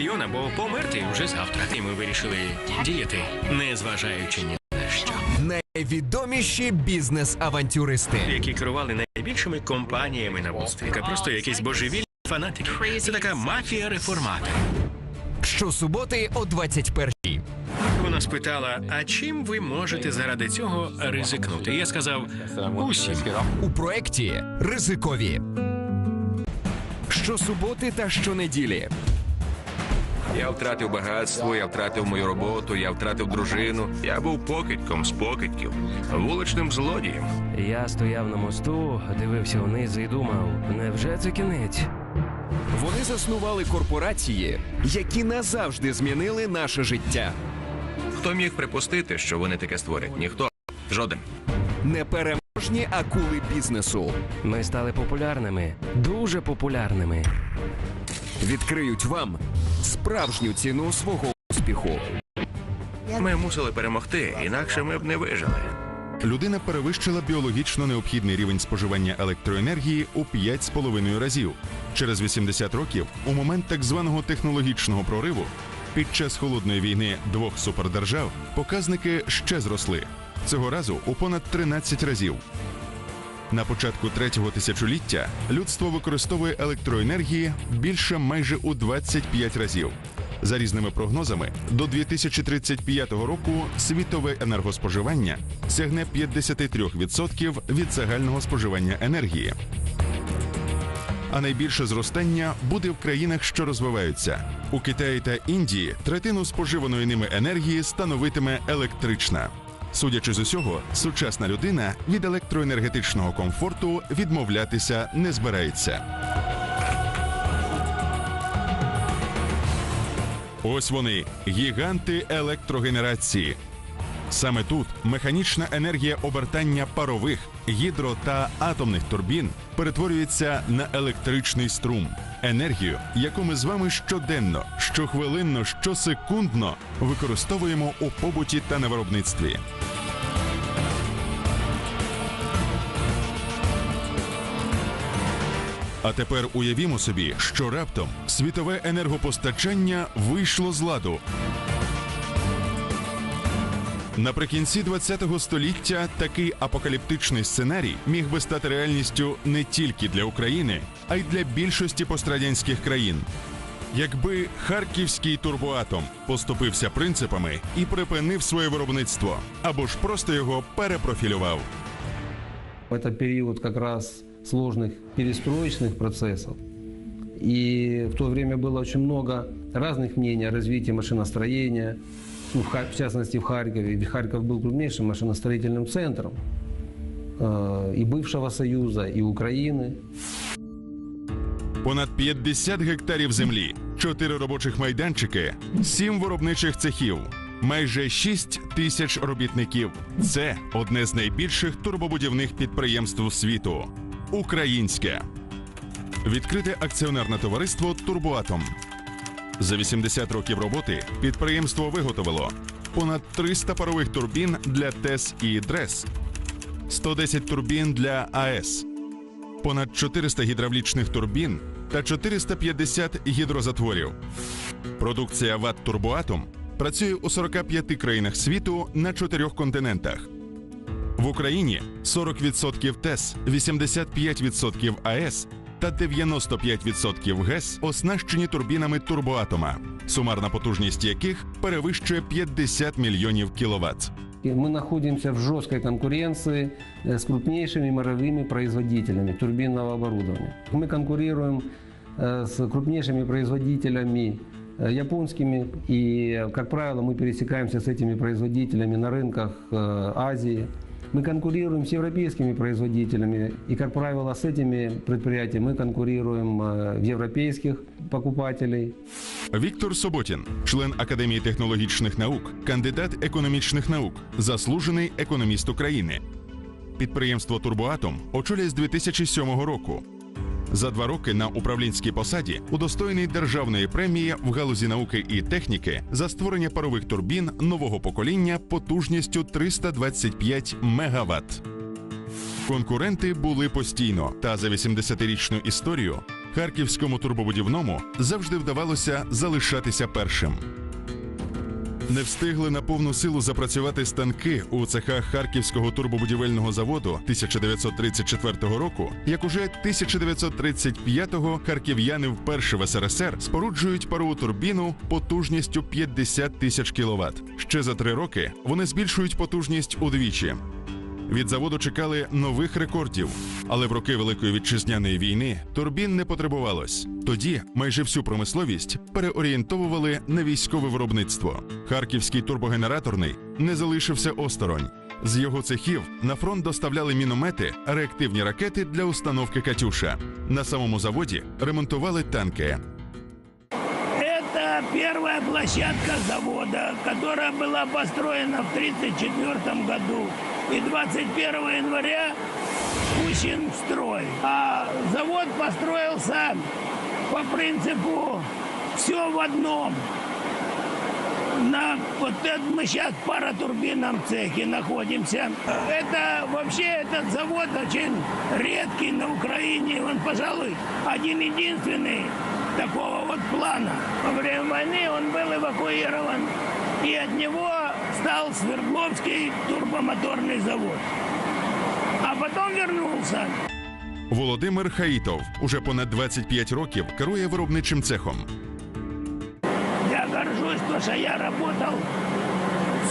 мільйона, бо померти вже завтра. І ми вирішили діяти, не зважаючи ні на що. Найвідоміші бізнес-авантюристи. Які керували найбільшими компаніями на Уолл-стріт. Просто якісь божевільні фанатики. Це така мафія реформатора. Щосуботи о 21-й. Вона спитала: а чим ви можете заради цього ризикнути? Я сказав усім. у проєкті Ризикові. Щосуботи та щонеділі. Я втратив багатство, я втратив мою роботу, я втратив дружину. Я був покидьком з покидьків, вуличним злодієм. Я стояв на мосту, дивився вниз і думав, невже це кінець? Вони заснували корпорації, які назавжди змінили наше життя. Хто міг припустити, що вони таке створять? Ніхто. Жоден. Непереможні акули бізнесу Ми стали популярними, дуже популярними. Відкриють вам справжню ціну свого успіху. Ми мусили перемогти, інакше ми б не вижили. Людина перевищила біологічно необхідний рівень споживання електроенергії у 5,5 разів. Через 80 років, у момент так званого технологічного прориву, під час холодної війни двох супердержав показники ще зросли. Цього разу у понад 13 разів. На початку третього тисячоліття людство використовує електроенергії більше майже у 25 разів. За різними прогнозами, до 2035 року світове енергоспоживання сягне 53% від загального споживання енергії. А найбільше зростання буде в країнах, що розвиваються. У Китаї та Індії третину споживаної ними енергії становитиме електрична. Судячи з усього, сучасна людина від електроенергетичного комфорту відмовлятися не збирається. Ось вони гіганти електрогенерації. Саме тут механічна енергія обертання парових, гідро та атомних турбін перетворюється на електричний струм, енергію, яку ми з вами щоденно, щохвилинно, щосекундно використовуємо у побуті та на виробництві. А тепер уявімо собі, що раптом світове енергопостачання вийшло з ладу. Наприкінці ХХ століття такий апокаліптичний сценарій міг би стати реальністю не тільки для України, а й для більшості пострадянських країн. Якби харківський турбоатом поступився принципами і припинив своє виробництво, або ж просто його перепрофілював. Это период как раз сложных перестроечных процессов. И в то время было очень много разных мнений о развитии машиностроения, ну, в, Ха- в частности в Харькове. Ведь Харьков был крупнейшим машиностроительным центром э, и бывшего Союза, и Украины. Понад 50 гектарів землі, 4 робочих майданчики, 7 виробничих цехів, майже 6 тисяч робітників. Це одне з найбільших турбобудівних підприємств світу. Українське. Відкрите акціонерне товариство Турбоатом. За 80 років роботи підприємство виготовило понад 300 парових турбін для ТЕС і ДРЕС, 110 турбін для АЕС, понад 400 гідравлічних турбін та 450 гідрозатворів. Продукція ВАТ Турбоатом працює у 45 країнах світу на чотирьох континентах. В Україні 40% ТЕС, 85% АЕС та 95% ГЕС оснащені турбінами турбоатома, сумарна потужність яких перевищує 50 мільйонів кіловат. И мы находимся в жесткой конкуренции э, с крупнейшими мировыми производителями турбинного оборудования. Мы конкурируем э, с крупнейшими производителями э, японскими, и, как правило, мы пересекаемся с этими производителями на рынках э, Азии. Мы конкурируем с европейскими производителями, и, как правило, с этими предприятиями мы конкурируем э, в европейских покупателей. Віктор Соботін, член Академії технологічних наук, кандидат економічних наук, заслужений економіст України. Підприємство Турбоатом очолює з 2007 року. За два роки на управлінській посаді удостоєний державної премії в галузі науки і техніки за створення парових турбін нового покоління потужністю 325 мегаватт. Конкуренти були постійно, та за 80-річну історію Харківському турбобудівному завжди вдавалося залишатися першим. Не встигли на повну силу запрацювати станки у цехах Харківського турбобудівельного заводу 1934 року, як уже 1935-го харків'яни вперше в СРСР споруджують парову турбіну потужністю 50 тисяч кВт. Ще за три роки вони збільшують потужність удвічі. Від заводу чекали нових рекордів, але в роки Великої вітчизняної війни турбін не потребувалось. Тоді майже всю промисловість переорієнтовували на військове виробництво. Харківський турбогенераторний не залишився осторонь. З його цехів на фронт доставляли міномети, реактивні ракети для установки Катюша. На самому заводі ремонтували танки. Первая площадка завода, которая была построена в 1934 году. И 21 января пущен в строй. А завод построился по принципу все в одном. На вот это мы сейчас в паротурбинном цехе находимся. Это вообще этот завод очень редкий на Украине. Он, пожалуй, один единственный такого вот плана. Во время войны он был эвакуирован, и от него стал Свердловский турбомоторный завод. А потом вернулся. Володимир Хаїтов уже понад 25 років керує виробничим цехом. Я горжусь, то, что я работал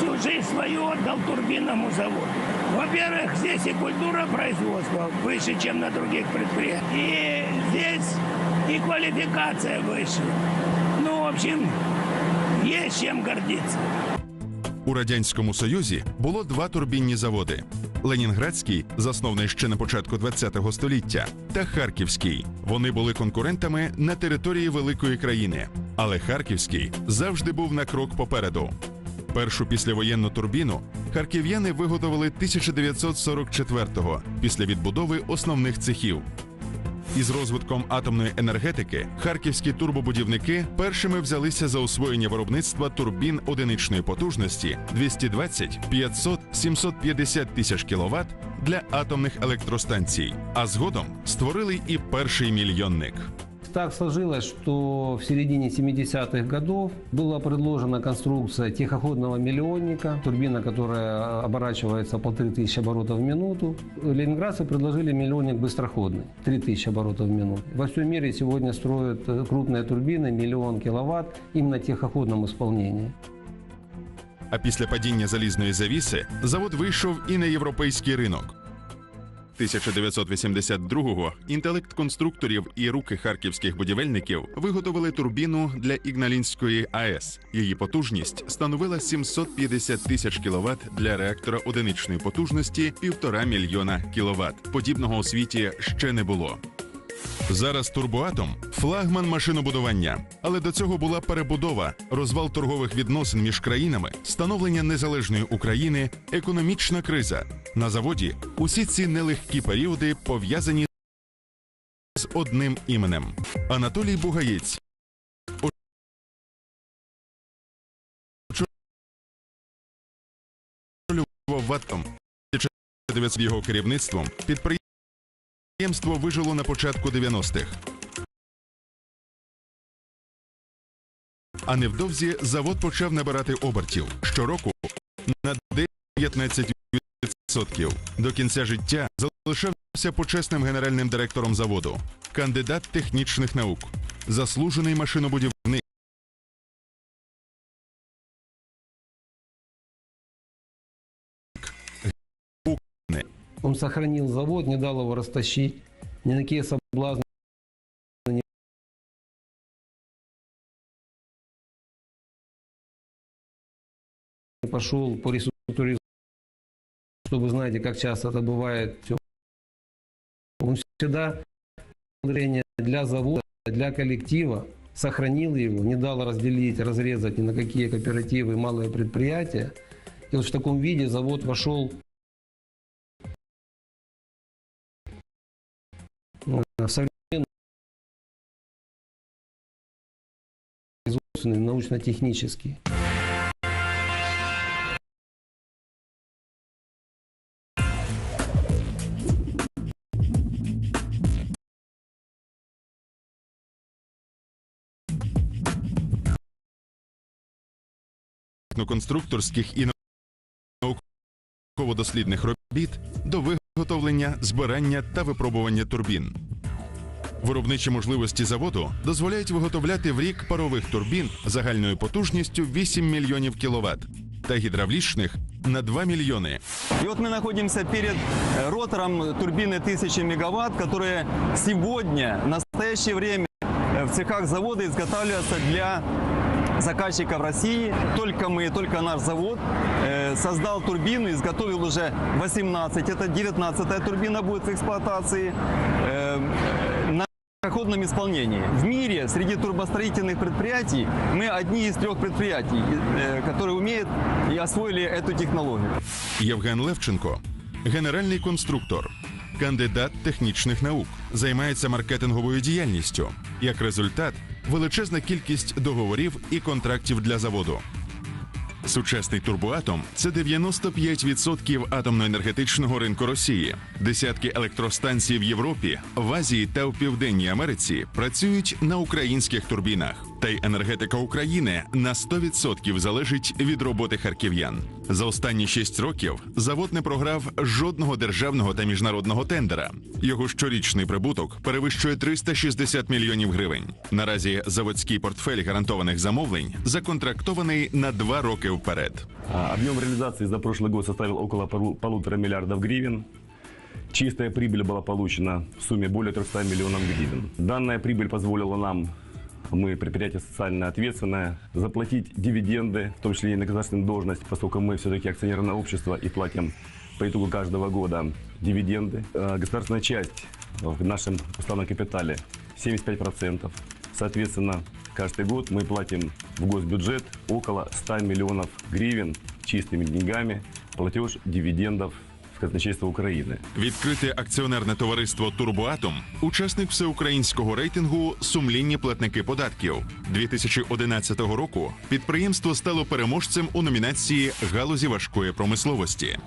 всю жизнь свою отдал турбинному заводу. Во-первых, здесь и культура производства выше, чем на других предприятиях. И здесь и квалификация выше. Ну, в общем, есть чем гордиться. У радянському союзі було два турбінні заводи: Ленінградський, заснований ще на початку ХХ століття, та Харківський. Вони були конкурентами на території великої країни. Але Харківський завжди був на крок попереду. Першу післявоєнну турбіну харків'яни виготовили 1944-го після відбудови основних цехів. Із розвитком атомної енергетики харківські турбобудівники першими взялися за освоєння виробництва турбін одиничної потужності 220, 500, 750 тисяч кВт для атомних електростанцій. А згодом створили і перший мільйонник Так сложилось, что в середине 70-х годов была предложена конструкция тихоходного миллионника, турбина, которая оборачивается полторы тысячи оборотов в минуту. Ленинградцы предложили миллионник быстроходный, 3000 оборотов в минуту. Во всем мире сегодня строят э, крупные турбины, миллион киловатт, именно в тихоходном исполнении. А після падіння залізної завіси завод вийшов і на європейський ринок. 1982-го інтелект конструкторів і руки харківських будівельників виготовили турбіну для Ігналінської АЕС. Її потужність становила 750 тисяч кВт для реактора одиничної потужності 1,5 мільйона кВт. Подібного у світі ще не було. Зараз турбоатом флагман машинобудування, але до цього була перебудова, розвал торгових відносин між країнами, становлення незалежної України, економічна криза. На заводі усі ці нелегкі періоди пов'язані з одним іменем Анатолій Бугаєць. З його керівництвом підприємство Підприємство вижило на початку 90-х. А невдовзі завод почав набирати обертів щороку на 19%. До кінця життя залишався почесним генеральним директором заводу, кандидат технічних наук, заслужений машинобудівник. Он сохранил завод, не дал его растащить, ни на какие соблазны не пошел по реструктуризации, что вы знаете, как часто это бывает. Он всегда для завода, для коллектива сохранил его, не дал разделить, разрезать ни на какие кооперативы, малые предприятия. И вот в таком виде завод вошел производственные, научно-технические. конструкторських і науково-дослідних робіт до виготовлення, збирання та випробування турбін. Виробничі можливості заводу дозволяють виготовляти в рік парових турбін загальною потужністю 8 мільйонів кВт та гідравлічних на 2 мільйони. И вот мы находимся перед э, ротором турбины 1000 мегаватт, которая сегодня, в настоящее время э, в цехах завода изготавливается для заказчиков России. Только мы, только наш завод э, создал турбину, изготовил уже 18. Это 19-я турбина будет в эксплуатации. Э, на проходном исполнении. В мире среди турбостроительных предприятий мы одни из трех предприятий, э, которые умеют и освоили эту технологию. Євген Левченко генеральний конструктор, кандидат технічних наук, займається маркетинговою діяльністю. Як результат, величезна кількість договорів і контрактів для заводу. Сучасний турбоатом це 95% атомно-енергетичного ринку Росії. Десятки електростанцій в Європі, в Азії та в Південній Америці працюють на українських турбінах Та й енергетика України на 100% залежить від роботи харків'ян. За останні 6 років завод не програв жодного державного та міжнародного тендера. Його щорічний прибуток перевищує 360 мільйонів гривень. Наразі заводський портфель гарантованих замовлень законтрактований на 2 роки вперед. А, Объем реализации за прошлый год составил около полу- полутора миллиардов гривен. Чистая прибыль была получена в сумме более 300 миллионов гривен. Данная прибыль позволила нам, мы предприятие социально ответственное, заплатить дивиденды, в том числе и на государственную должность, поскольку мы все-таки акционерное общество и платим по итогу каждого года дивиденды. Э, Государственная часть в нашем уставном капитале 75%. Соответственно, каждый год мы платим в госбюджет около 100 миллионов гривен чистыми деньгами платеж дивидендов в казначейство Украины. Відкрите акціонерне товариство Турбоатом, учасник всеукраїнського рейтингу Сумлінні платники податків 2011 року. Підприємство стало переможцем у номінації галузі важкої промисловості.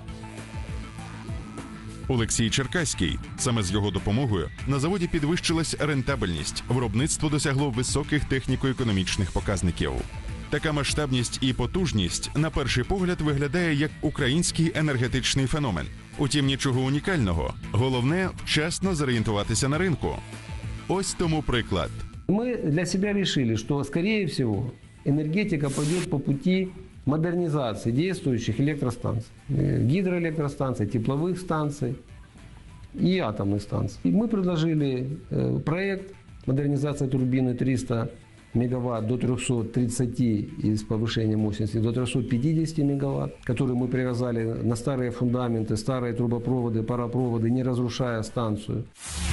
Олексій Черкаський. Саме з його допомогою на заводі підвищилась рентабельність. Виробництво досягло високих техніко-економічних показників. Така масштабність і потужність на перший погляд виглядає як український енергетичний феномен. Утім, нічого унікального. Головне вчасно зорієнтуватися на ринку. Ось тому приклад. Мы для себя решили, что, скорее всего, энергетика пойдет по пути модернизации действующих электростанций. Э, Гидроэлектростанций, тепловых станций и атомных станций. И мы предложили э, проект модернизации турбины 300 мегаватт до 330 и с повышением мощности до 350 мегаватт, который мы привязали на старые фундаменты, старые трубопроводы, паропроводы, не разрушая станцию.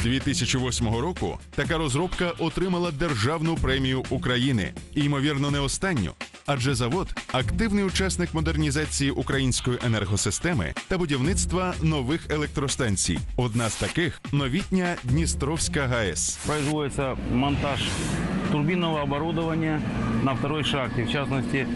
2008 року така розробка отримала державну премію України. І, ймовірно, не останню. Адже завод активний учасник модернізації української енергосистеми та будівництва нових електростанцій. Одна з таких новітня Дністровська ГАЕС. производится монтаж турбинного оборудования на второй шахте. В частности,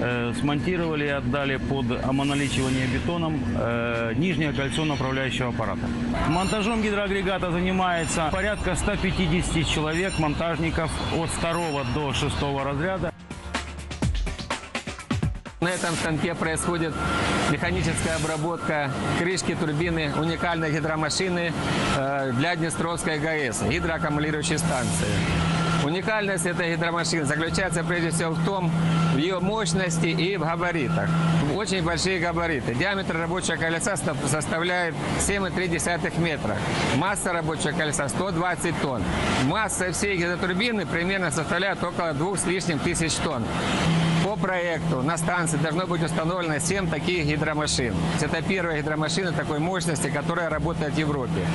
э, смонтировали и отдали под омоналичивание бетоном э, нижнее кольцо направляющего аппарата. Монтажом гидроагрегата занимается порядка 150 человек, монтажников от второго до шестого разряда. На этом станке происходит механическая обработка крышки турбины уникальной гидромашины э, для Днестровской ГАЭС, гидроаккумулирующей станции. Уникальность этой гидромашины заключается прежде всего в том, в ее мощности и в габаритах. Очень большие габариты. Диаметр рабочего колеса ста- составляет 7,3 метра. Масса рабочего колеса 120 тонн. Масса всей гидротурбины примерно составляет около двух с лишним тысяч тонн. По проекту на станции должно быть установлено 7 таких гидромашин. Это первая гидромашина такой мощности, которая работает в Европе.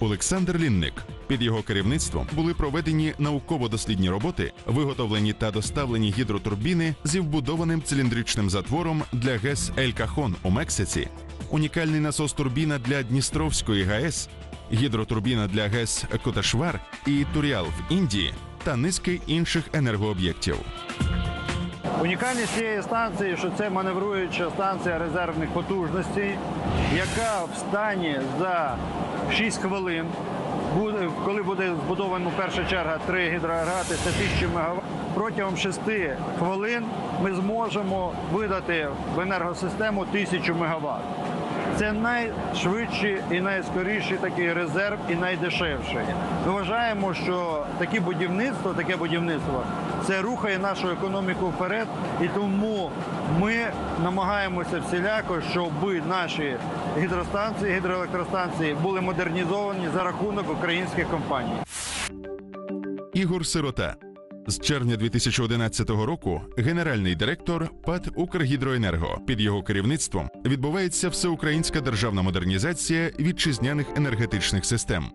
Олександр Лінник. Під його керівництвом були проведені науково-дослідні роботи, виготовлені та доставлені гідротурбіни зі вбудованим циліндричним затвором для ГЕС Ель Кахон у Мексиці, унікальний насос турбіна для Дністровської ГАЕС, гідротурбіна для ГЕС Коташвар і Туріал в Індії та низки інших енергооб'єктів. Унікальність цієї станції, що це маневруюча станція резервних потужностей, яка в стані за 6 хвилин, коли буде збудовано перша черга три гідроагрегати, це 1000 МВт, протягом 6 хвилин ми зможемо видати в енергосистему 1000 МВт. Це найшвидший і найскоріший такий резерв і найдешевший. Ми вважаємо, що таке будівництво, таке будівництво це рухає нашу економіку вперед, і тому ми намагаємося всіляко, щоб наші гідростанції, гідроелектростанції були модернізовані за рахунок українських компаній. Ігор Сирота. З червня 2011 року генеральний директор ПАТ «Укргідроенерго». Під його керівництвом відбувається всеукраїнська державна модернізація вітчизняних енергетичних систем.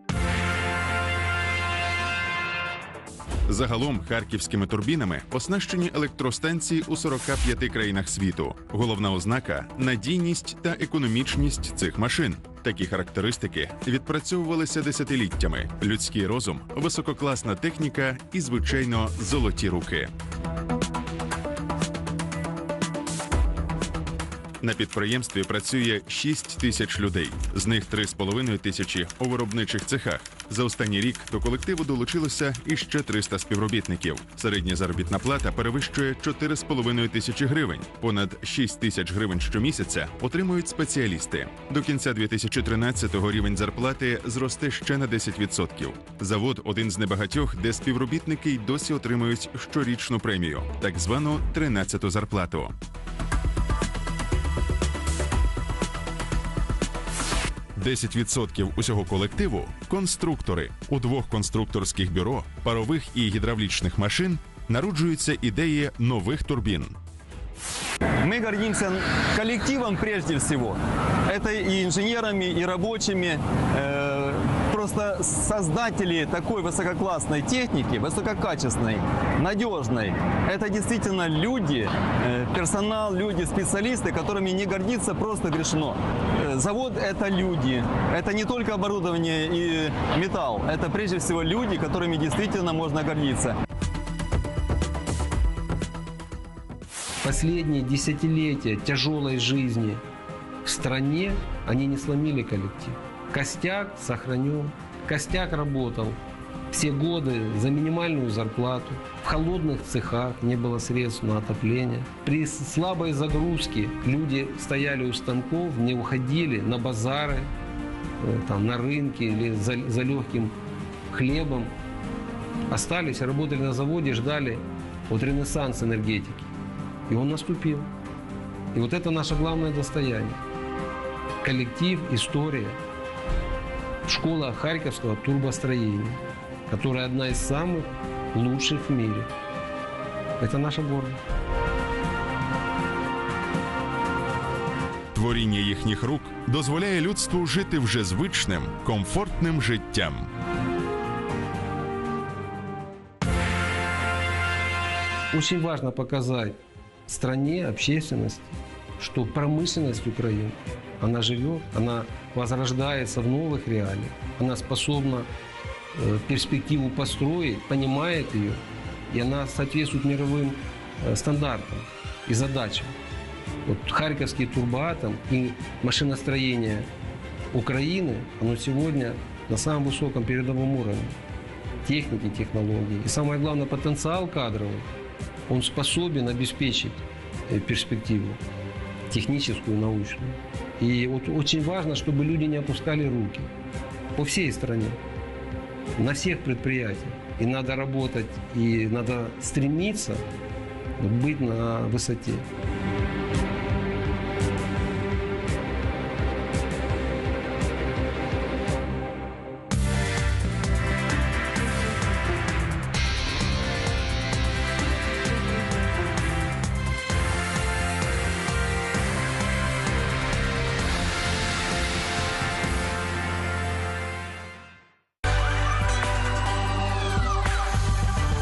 Загалом харківськими турбінами оснащені електростанції у 45 країнах світу. Головна ознака надійність та економічність цих машин. Такі характеристики відпрацьовувалися десятиліттями: людський розум, висококласна техніка і, звичайно, золоті руки. На підприємстві працює 6 тисяч людей, з них 3,5 тисячі у виробничих цехах. За останній рік до колективу долучилося іще 300 співробітників. Середня заробітна плата перевищує 4,5 тисячі гривень. Понад 6 тисяч гривень щомісяця отримують спеціалісти. До кінця 2013-го рівень зарплати зросте ще на 10%. Завод один з небагатьох, де співробітники й досі отримують щорічну премію, так звану 13-ту зарплату. 10% усього колективу конструктори. У двох конструкторських бюро парових і гідравлічних машин народжуються ідеї нових турбін. Мы гордимся коллективом прежде всего. Это и инженерами, и рабочими. Э, Просто создатели такой высококлассной техники, высококачественной, надежной, это действительно люди, э, персонал, люди, специалисты, которыми не гордиться просто грешно. Э, Завод – это люди. Это не только оборудование и металл. Это прежде всего люди, которыми действительно можно гордиться. Последние десятилетия тяжелой жизни в стране они не сломили коллектив. Костяк сохранен. Костяк работал все годы за минимальную зарплату. В холодных цехах не было средств на отопление. При слабой загрузке люди стояли у станков, не уходили на базары, э, там, на рынки или за, за легким хлебом. Остались, работали на заводе, ждали вот ренессанс энергетики. И он наступил. И вот это наше главное достояние. Коллектив, история Школа Харьковского турбостроения, которая одна из самых лучших в мире. Это наша гордость. Творіння їхніх рук дозволяє людству жити вже звичним, комфортним життям. Очень важно показать стране, общественности, что промышленность Украины, она живет, она возрождается в новых реалиях, она способна э, перспективу построить, понимает ее, и она соответствует мировым э, стандартам и задачам. Вот Харьковский турбоатом и машиностроение Украины, оно сегодня на самом высоком передовом уровне техники, технологий. И самое главное, потенциал кадровый, он способен обеспечить э, перспективу техническую, научную. И вот очень важно, чтобы люди не опускали руки по всей стране, на всех предприятиях. И надо работать, и надо стремиться быть на высоте.